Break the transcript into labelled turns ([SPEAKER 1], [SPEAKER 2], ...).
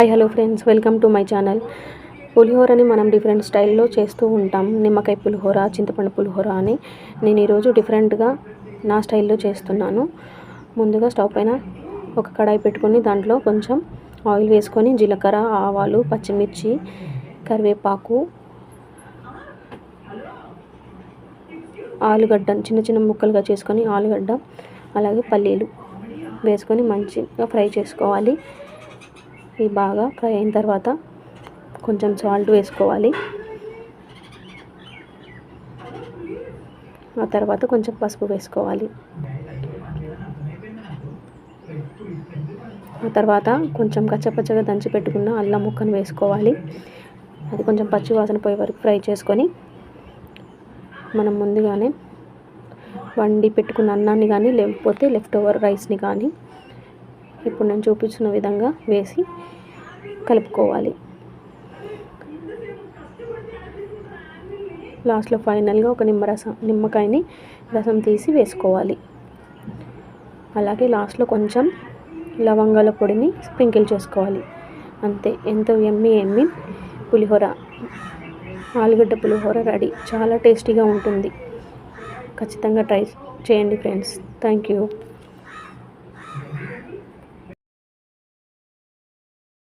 [SPEAKER 1] Hi hello friends welcome to my channel పులిహోరని మనం different స్టైల్లో చేస్తూ ఉంటాం. నిమ్మకాయ పులిహోర చింతపండు పులిహోర అని. నేను ఈరోజు డిఫరెంట్గా నా స్టైల్లో చేస్తున్నాను. ముందుగా స్టవ్ పైన ఒక కడాయి పెట్టుకొని దాంట్లో కొంచెం ఆయిల్ వేసుకొని జీలకర్ర ఆవాలు పచ్చిమిర్చి కరివేపాకు ఆలుగడ్డ చిన్న చిన్న ముక్కలుగా చేసుకొని ఆలుగడ్డ అలాగే పల్లీలు వేసుకొని మంచిగా ఫ్రై చేసుకోవాలి. ఇవి బాగా ఫ్రై అయిన తర్వాత కొంచెం సాల్ట్ వేసుకోవాలి. ఆ తర్వాత కొంచెం పసుపు వేసుకోవాలి. ఆ తర్వాత కొంచెం కచ్చపచ్చగా దంచి పెట్టుకున్న అల్లం ముక్కను వేసుకోవాలి. అది కొంచెం పచ్చి వాసన పోయే వరకు ఫ్రై చేసుకొని మనం ముందుగానే వండి పెట్టుకున్న అన్నాన్ని కానీ లేకపోతే లెఫ్ట్ ఓవర్ రైస్ని కానీ ఇప్పుడు నేను చూపించిన విధంగా వేసి కలుపుకోవాలి. లాస్ట్లో ఫైనల్గా ఒక నిమ్మరసం నిమ్మకాయని రసం తీసి వేసుకోవాలి. అలాగే లాస్ట్లో కొంచెం లవంగాల పొడిని స్ప్రింకిల్ చేసుకోవాలి. అంతే ఎంతో ఎమ్మి ఎమ్మి పులిహోర ఆలుగడ్డ పులిహోర రెడీ. చాలా టేస్టీగా ఉంటుంది. ఖచ్చితంగా ట్రై చేయండి ఫ్రెండ్స్. Thank you.